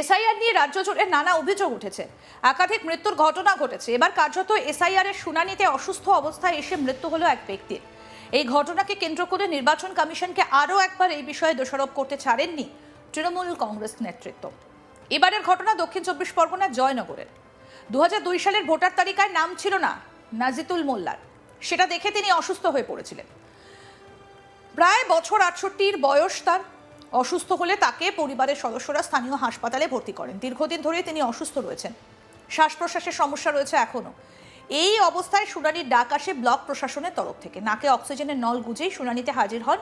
SIR নিয়ে রাজ্য জুড়ে নানা অভিযোগ উঠেছে। একাধিক মৃত্যুর ঘটনা ঘটেছে। এবার কার্যত এসআইআর এর শুনানিতে অসুস্থ অবস্থায় এসে মৃত্যু হলো এক ব্যক্তির। এই ঘটনাকে কেন্দ্র করে নির্বাচন কমিশনকে আরও একবার এই বিষয়ে দোষারোপ করতে ছাড়েননি তৃণমূল কংগ্রেস নেতৃত্ব। এবারের ঘটনা দক্ষিণ চব্বিশ পরগনার জয়নগরের। দু হাজার দুই সালের ভোটার তালিকায় নাম ছিল না, নাজিতুল মোল্লার। সেটা দেখে তিনি অসুস্থ হয়ে পড়েছিলেন। প্রায় বছর আটষট্টির বয়স তার। অসুস্থ হলে তাকে পরিবারের সদস্যরা স্থানীয় হাসপাতালে ভর্তি করেন। দীর্ঘদিন ধরে তিনি অসুস্থ রয়েছেন। শ্বাস প্রশ্বাসের সমস্যা রয়েছে এখনও এই অবস্থায় শুনানির ডাক আসে ব্লক প্রশাসনের তরফ থেকে। নাকে অক্সিজেনের নল গুজেই শুনানিতে হাজির হন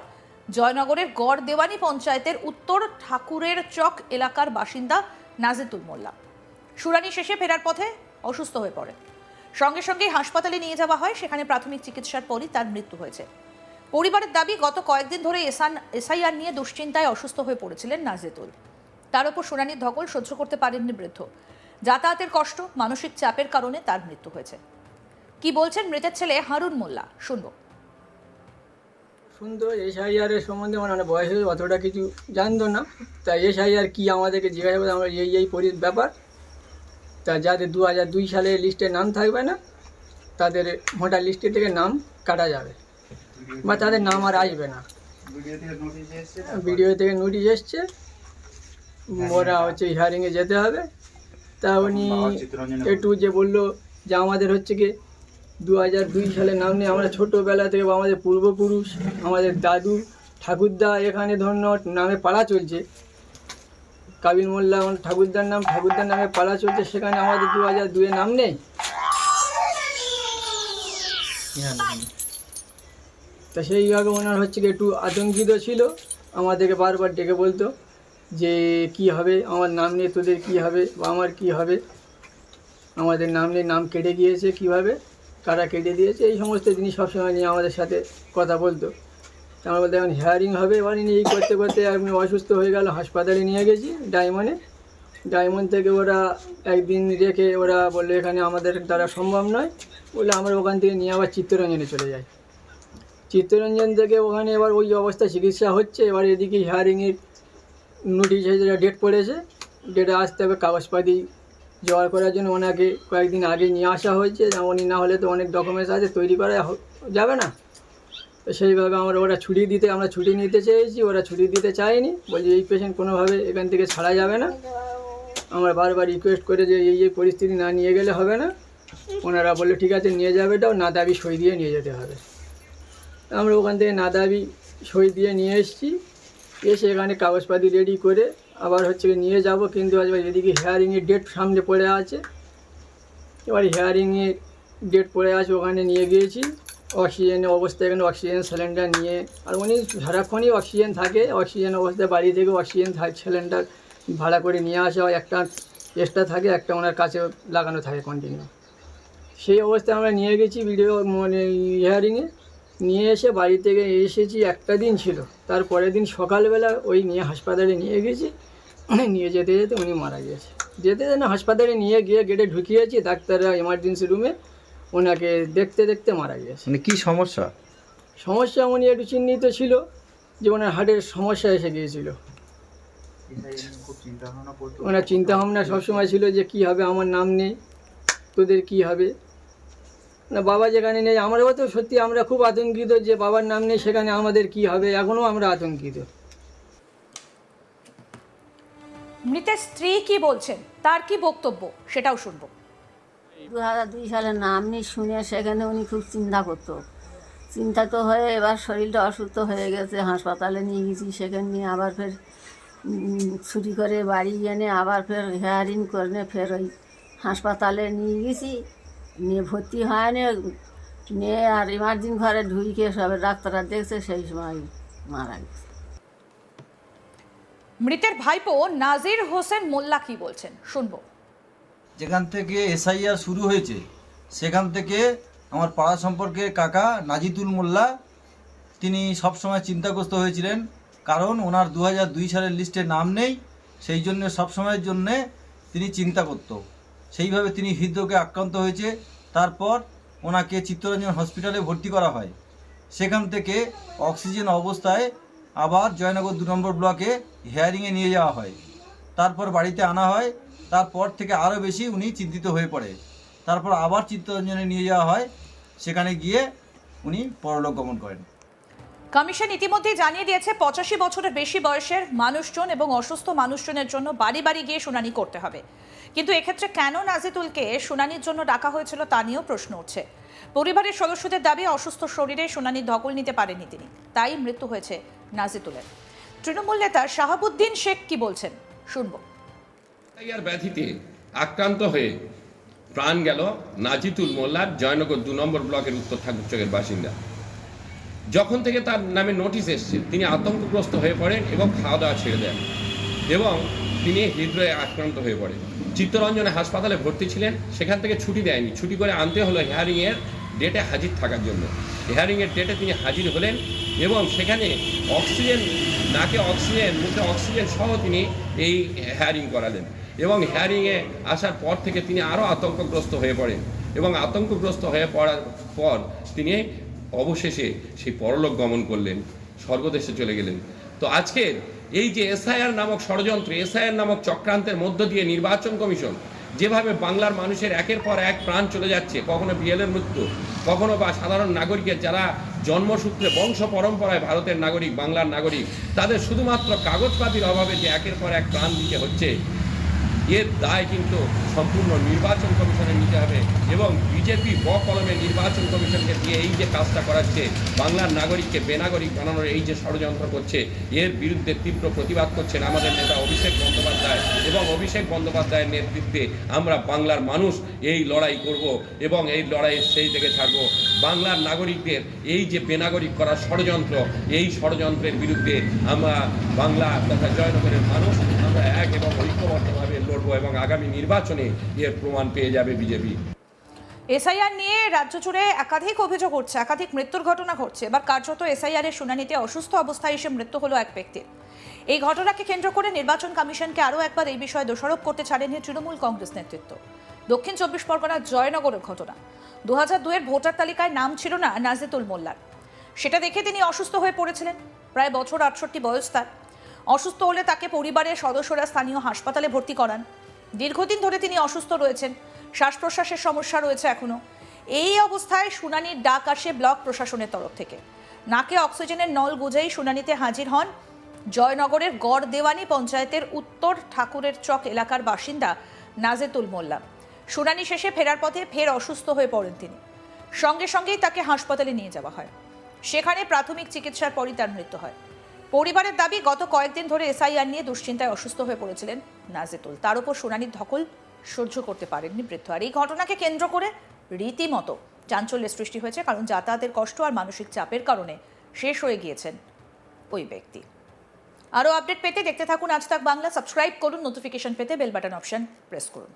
জয়নগরের গড় দেওয়ানি পঞ্চায়েতের উত্তর ঠাকুরের চক এলাকার বাসিন্দা নাজিতুল মোল্লা। শুনানি শেষে ফেরার পথে অসুস্থ হয়ে পড়েন। সঙ্গে সঙ্গে হাসপাতালে নিয়ে যাওয়া হয়। সেখানে প্রাথমিক চিকিৎসার পরই তার মৃত্যু হয়েছে। পরিবারের দাবি, গত কয়েকদিন ধরে এসআন, এসআইআর নিয়ে দুশ্চিন্তায় অসুস্থ হয়ে পড়েছিলেন নাজিতুল। তার উপর শুনানির ধকল সহ্য করতে পারেননি বৃদ্ধ। যাতায়াতের কষ্ট, মানসিক চাপের কারণে তার মৃত্যু হয়েছে। কি বলছেন মৃতের ছেলে হারুন মোল্লা? শুনব। শুনতো এসআইআর এর সম্বন্ধে মানে বয়স হয়েছে, অতটা কিছু জানতো না। তা এসআইআর কি আমাদেরকে জিজ্ঞাসা করে আমরা এই এই পরি ব্যাপার। তা যাদের দু হাজার দুই সালে লিস্টে নাম থাকবে না, তাদের ভোটার লিস্টে থেকে নাম কাটা যাবে। বা তাদের নাম আর আসবে না। ভিডিও থেকে নোটিশ এসছে। ওরা হচ্ছে হিয়ারিংয়ে যেতে হবে। তা উনি একটু যে বলল যে আমাদের হচ্ছে কি দু হাজার দুই সালে নাম নিয়ে আমরা ছোটোবেলা থেকে বা আমাদের পূর্বপুরুষ, আমাদের দাদু, ঠাকুরদা এখানে ধরুন নামে পাড়া চলছে। কাবিল মোল্লা ঠাকুরদার নাম, ঠাকুরদার নামে পাড়া চলছে, সেখানে আমাদের দু হাজার দুয়ে নাম নেই। তা সেইভাবে ওনার হচ্ছে একটু আতঙ্কিত ছিল। আমাদেরকে বারবার ডেকে বলতো যে, কি হবে? আমার নাম নিয়ে তোদের কি হবে? বা আমার কি হবে? আমাদের নাম নিয়ে নাম কেটে গিয়েছে কীভাবে? কারা কেটে দিয়েছে? এই সমস্ত জিনিস সবসময় নিয়ে আমাদের সাথে কথা বলতো। আমরা বলতে এখন হেয়ারিং হবে। এবার এই করতে করতে আমি অসুস্থ হয়ে গেল, হাসপাতালে নিয়ে গেছি, ডায়মন্ডে। ডায়মন্ড থেকে ওরা একদিন রেখে ওরা বলল, এখানে আমাদের দ্বারা সম্ভব নয়। বলে আমরা ওখান থেকে নিয়ে আবার চিত্তরঞ্জনে চলে যাই। চিত্তরঞ্জন থেকে ওখানে এবার ওই অবস্থা চিকিৎসা হচ্ছে, এবার এদিকে হিয়ারিংয়ের নোটিশ যেটা ডেট পড়েছে ডেটে আসতে হবে কাগজপাতি জোগাড় করার জন্য। ওনাকে কয়েকদিন আগে নিয়ে আসা হয়েছে উনি না হলে তো অনেক ডকুমেন্টস আছে, তৈরি করা যাবে না। তো সেইভাবে আমরা ওরা ছুটি দিতে, আমরা ছুটি নিতে চেয়েছি, ওরা ছুটি দিতে চায়নি। বলছে এই পেশেন্ট কোনোভাবে এখান থেকে ছাড়া যাবে না। আমরা বারবার রিকোয়েস্ট করে যে এই এই পরিস্থিতি না নিয়ে গেলে হবে না। ওনারা বলল, ঠিক আছে, নিয়ে যাবে এটাও, না দাবি সই দিয়ে নিয়ে যেতে হবে। আমরা ওখান থেকে না দাবি সই দিয়ে নিয়ে এসেছি। এসে এখানে কাগজপাতি রেডি করে আবার হচ্ছে নিয়ে যাব। কিন্তু আজ এদিকে হেয়ারিংয়ের ডেট সামনে পড়ে আছে। এবার হেয়ারিংয়ের ডেট পড়ে আছে, ওখানে নিয়ে গিয়েছি। অক্সিজেনের অবস্থা এখানে অক্সিজেন সিলিন্ডার নিয়ে। আর উনি সারাক্ষণই অক্সিজেন থাকে। অক্সিজেন অবস্থায় বাড়ি থেকে অক্সিজেন সিলিন্ডার ভাড়া করে নিয়ে আসা হয়। একটা এক্সট্রা থাকে, একটা ওনার কাছে লাগানো থাকে কন্টিনিউ সেই অবস্থায় আমরা নিয়ে গেছি ভিডিও মানে হিয়ারিংয়ে নিয়ে এসে বাড়ি থেকে এসেছি একটা দিন ছিল। তার পরের দিন সকালবেলা ওই নিয়ে হাসপাতালে নিয়ে গেছি। নিয়ে যেতে যেতে উনি মারা গিয়েছে যেতে যেতে হাসপাতালে নিয়ে গিয়ে গেটে ঢুকিয়েছি ডাক্তাররা এমার্জেন্সি রুমে ওনাকে দেখতে দেখতে মারা গিয়েছে মানে কি সমস্যা? সমস্যা উনি একটু চিহ্নিত ছিল যে ওনার হার্টের সমস্যা এসে গিয়েছিল। ওনার চিন্তা ভাবনা সবসময় ছিল যে কি হবে? আমার নাম নেই। তোদের কি হবে? না বাবা যেখানে নেই আমরাও তো সত্যি আমরা খুব আতঙ্কিত যে বাবার নাম নেই সেখানে আমাদের কি হবে? এখনও আমরা আতঙ্কিত। মৃতের স্ত্রী কি বলছেন? তার কি বক্তব্য? সেটাও শুনব। দু হাজার দুই সালে নাম নিয়ে শুনে সেখানে উনি খুব চিন্তা করতো। চিন্তা তো হয়ে এবার শরীরটা অসুস্থ হয়ে গেছে হাসপাতালে নিয়ে গেছি সেখানে নিয়ে আবার ফের ছুটি করে বাড়ি এনে আবার ফের হেয়ারিং করে ফের ওই হাসপাতালে নিয়ে গেছি। নিয়ে ভর্তি হয়নি নিয়ে আর ইমার্জেন্সি ঘরে ঢুকে সবে ডাক্তাররা দেখছে সেই সময় মারা গেছে। মৃতের ভাইপো নাজির হোসেন মোল্লা কি বলছেন? শুনব। যেখান থেকে এসআইআর শুরু হয়েছে সেখান থেকে আমার পাড়া সম্পর্কে কাকা নাজিতুল মোল্লা তিনি সবসময় চিন্তাগ্রস্ত হয়েছিলেন কারণ ওনার দু দুই সালের লিস্টে নাম নেই সেই জন্য সবসময়ের জন্যে তিনি চিন্তা করত সেইভাবে তিনি হৃদরোগে আক্রান্ত হয়েছে। তারপর ওনাকে চিত্তরঞ্জন হসপিটালে ভর্তি করা হয়। সেখান থেকে অক্সিজেন অবস্থায় আবার জয়নগর দু নম্বর ব্লকে হেয়ারিংয়ে নিয়ে যাওয়া হয়। তারপর বাড়িতে আনা হয়। তারপর থেকে আরও বেশি উনি চিন্তিত হয়ে পড়ে। তারপর আবার চিত্তরঞ্জনে নিয়ে যাওয়া হয়। সেখানে গিয়ে উনি পরলোক গমন করেন। কমিশন ইতিমধ্যেই জানিয়ে দিয়েছে, পঁচাশি বছরের বেশি বয়সের মানুষজন এবং অসুস্থ মানুষজনের জন্য বাড়ি বাড়ি গিয়ে শুনানি করতে হবে। কিন্তু এক্ষেত্রে কেন নাজিতুলকে শুনানির জন্য ডাকা হয়েছিল তা নিয়েও প্রশ্ন উঠছে। পরিবারের সদস্যদের দাবি, অসুস্থ শরীরে শুনানির ধকল নিতে পারেননি তিনি। তাই মৃত্যু হয়েছে নাজিতুলের। তৃণমূল নেতা শাহাবুদ্দিন শেখ কি বলছেন? শুনব। ব্যাধিতে আক্রান্ত হয়ে প্রাণ গেল নাজিতুল মোল্লার জয়নগর দু নম্বর ব্লকের উত্তর ঠাকুরচকের বাসিন্দা। যখন থেকে তার নামে নোটিশ এসছে, তিনি আতঙ্কগ্রস্ত হয়ে পড়েন এবং খাওয়া দাওয়া ছেড়ে দেন এবং তিনি হৃদয়ে আক্রান্ত হয়ে পড়েন। চিত্তরঞ্জনে হাসপাতালে ভর্তি ছিলেন, সেখান থেকে ছুটি দেয়নি। ছুটি করে আনতে হলো হেয়ারিংয়ের ডেটে হাজির থাকার জন্য। হেয়ারিংয়ের ডেটে তিনি হাজির হলেন এবং সেখানে অক্সিজেন, নাকে অক্সিজেন, মুখে অক্সিজেন সহ তিনি এই হেয়ারিং করালেন এবং হেয়ারিংয়ে আসার পর থেকে তিনি আরও আতঙ্কগ্রস্ত হয়ে পড়েন এবং আতঙ্কগ্রস্ত হয়ে পড়ার পর তিনি অবশেষে সেই পরলোক গমন করলেন, স্বর্গদেশে চলে গেলেন। তো আজকের এই যে এসআইআর নামক ষড়যন্ত্র, এসআইআর নামক চক্রান্তের মধ্য দিয়ে নির্বাচন কমিশন যেভাবে বাংলার মানুষের একের পর এক প্রাণ চলে যাচ্ছে, কখনো বিএলের মৃত্যু, কখনো বা সাধারণ নাগরিকের যারা জন্মসূত্রে বংশ পরম্পরায় ভারতের নাগরিক, বাংলার নাগরিক, তাদের শুধুমাত্র কাগজপাতির অভাবে যে একের পর এক প্রাণ দিতে হচ্ছে এর দায় কিন্তু সম্পূর্ণ নির্বাচন কমিশনের নিতে হবে এবং বিজেপি ব কলমে নির্বাচন কমিশনকে দিয়ে এই যে কাজটা করাচ্ছে, বাংলার নাগরিককে বেনাগরিক বানানোর এই যে ষড়যন্ত্র করছে, এর বিরুদ্ধে তীব্র প্রতিবাদ করছেন আমাদের নেতা অভিষেক বন্দ্যোপাধ্যায় এবং অভিষেক বন্দ্যোপাধ্যায়ের নেতৃত্বে আমরা বাংলার মানুষ এই লড়াই করব এবং এই লড়াইয়ের সেই থেকে ছাড়ব। বাংলার নাগরিকদের এই যে বেনাগরিক করার ষড়যন্ত্র, এই ষড়যন্ত্রের বিরুদ্ধে আমরা বাংলা তথা জয়নগরের মানুষ, আমরা এক এবং ঐক্যবদ্ধভাবে লড়বো এবং আগামী নির্বাচনে এর প্রমাণ পেয়ে যাবে বিজেপি। এসআইআর নিয়ে রাজ্য জুড়ে একাধিক অভিযোগ উঠছে, একাধিক মৃত্যুর ঘটনা ঘটছে, এবার কার্যত এসআইআর এর শুনানিতে অসুস্থ অবস্থায় এসে মৃত্যু হলো এক ব্যক্তির। এই ঘটনাকে কেন্দ্র করে নির্বাচন কমিশনকে আরও একবার এই বিষয়ে দোষারোপ করতে ছাড়েনি তৃণমূল কংগ্রেস নেতৃত্ব। দক্ষিণ চব্বিশ পরগনার জয়নগরের ঘটনা। দু হাজার দুয়ের ভোটার তালিকায় নাম ছিল না নাজিতুল মোল্লার। সেটা দেখে তিনি অসুস্থ হয়ে পড়েছিলেন, প্রায় বছর আটষট্টি বয়স তার। অসুস্থ হলে তাকে পরিবারের সদস্যরা স্থানীয় হাসপাতালে ভর্তি করান। দীর্ঘদিন ধরে তিনি অসুস্থ রয়েছেন। শ্বাস প্রশ্বাসের সমস্যা রয়েছে এখনও। এই অবস্থায় শুনানির ডাক আসে ব্লক প্রশাসনের তরফ থেকে। নাকে অক্সিজেনের নল গুজেই শুনানিতে হাজির হন জয়নগরের গড় দেওয়ানি পঞ্চায়েতের উত্তর ঠাকুরের চক এলাকার বাসিন্দা নাজেতুল মোল্লা। শুনানি শেষে ফেরার পথে ফের অসুস্থ হয়ে পড়েন তিনি। সঙ্গে সঙ্গেই তাকে হাসপাতালে নিয়ে যাওয়া হয়। সেখানে প্রাথমিক চিকিৎসার পরই তার মৃত্যু হয়। পরিবারের দাবি, গত কয়েকদিন ধরে এসআইআর নিয়ে দুশ্চিন্তায় অসুস্থ হয়ে পড়েছিলেন নাজেতুল। তার উপর শুনানির ধকল সহ্য করতে পারেননি বৃদ্ধ। আর এই ঘটনাকে কেন্দ্র করে রীতিমতো চাঞ্চল্যের সৃষ্টি হয়েছে, কারণ যাতায়াতের কষ্ট আর মানসিক চাপের কারণে শেষ হয়ে গিয়েছেন ওই ব্যক্তি। আরও আপডেট পেতে দেখতে থাকুন আজ তাক বাংলা। সাবস্ক্রাইব করুন, নোটিফিকেশন পেতে বেল বাটন অপশন প্রেস করুন।